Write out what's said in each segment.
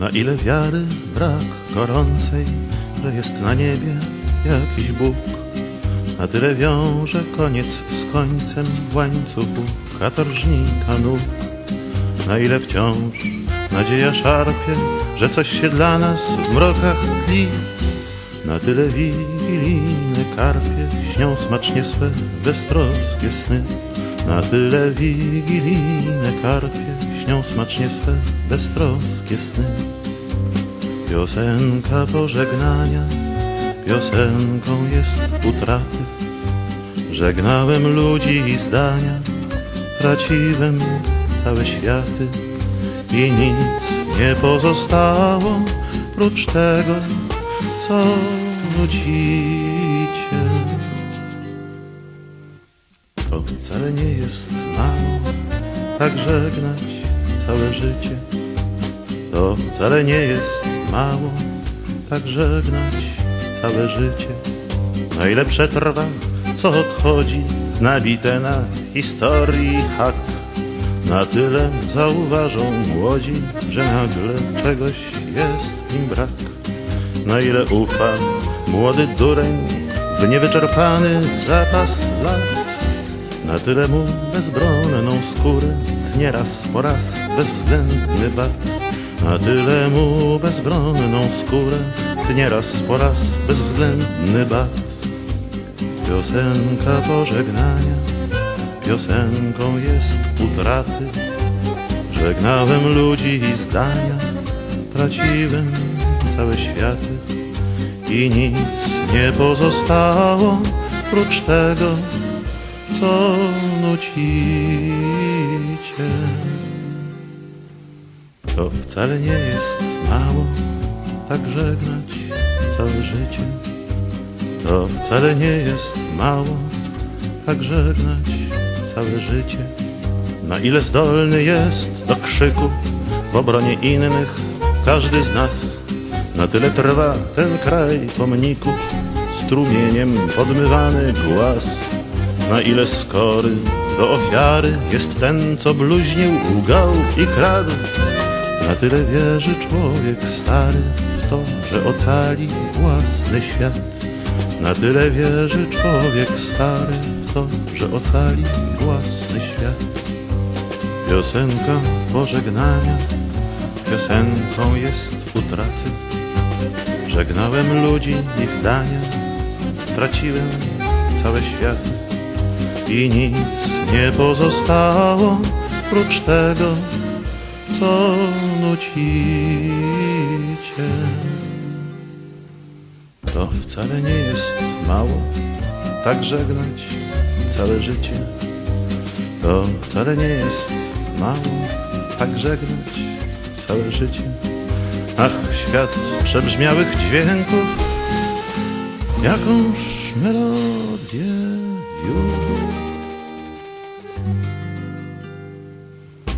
Na ile wiary brak gorącej, że jest na niebie jakiś Bóg. Na tyle wiąże koniec z końcem w łańcuchu katorżnika nóg. Na ile wciąż nadzieja szarpie, że coś się dla nas w mrokach tli. Na tyle wigilijne karpie śnią smacznie swe beztroskie sny. Na tyle wigilijne karpie śnią smacznie swe beztroskie sny. Piosenka pożegnania, piosenką jest utraty. Żegnałem ludzi i zdania, traciłem całe światy i nic nie pozostało prócz tego, co nucicie. To wcale nie jest mało, tak żegnać całe życie. To wcale nie jest mało, tak żegnać całe życie. Na ile przetrwa, co odchodzi, nabite na historii hak. Na tyle zauważą młodzi, że nagle czegoś jest im brak. Na ile ufa młody dureń w niewyczerpany zapas lat. Na tyle mu bezbronną skórę tnie raz po raz bezwzględny bat. Na tyle mu bezbronną skórę tnie raz po raz bezwzględny bat. Piosenka pożegnania, piosenką jest utraty. Żegnałem ludzi i zdania, traciłem całe światy i nic nie pozostało prócz tego, co nucicie. To wcale nie jest mało, tak żegnać całe życie. To wcale nie jest mało, tak żegnać całe życie. Na ile zdolny jest do krzyku w obronie innych każdy z nas, na tyle trwa ten kraj pomników, strumieniem podmywany głaz. Na ile skory do ofiary jest ten, co bluźnił, łgał i kradł. Na tyle wierzy człowiek stary w to, że ocali własny świat. Na tyle wierzy człowiek stary w to, że ocali własny świat. Piosenka pożegnania, piosenką jest utraty. Żegnałem ludzi i zdania, traciłem całe światy i nic nie pozostało prócz tego, co nucicie. To wcale nie jest mało, tak żegnać całe życie. To wcale nie jest mało, tak żegnać całe życie. Ach, świat przebrzmiałych dźwięków, jakąż melodię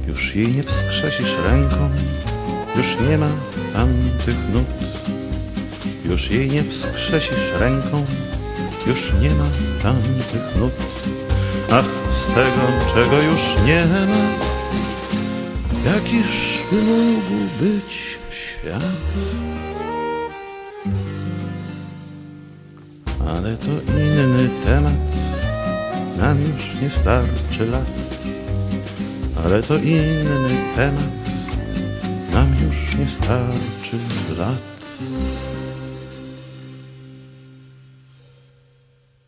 Już jej nie wskrzesisz ręką, już nie ma tamtych nut. Już jej nie wskrzesisz ręką, już nie ma tamtych nut. Ach, z tego, czego już nie ma, jakiż by mógł być świat? Ale to inny temat, nam już nie starczy lat. Ale to inny temat, nam już nie starczy lat.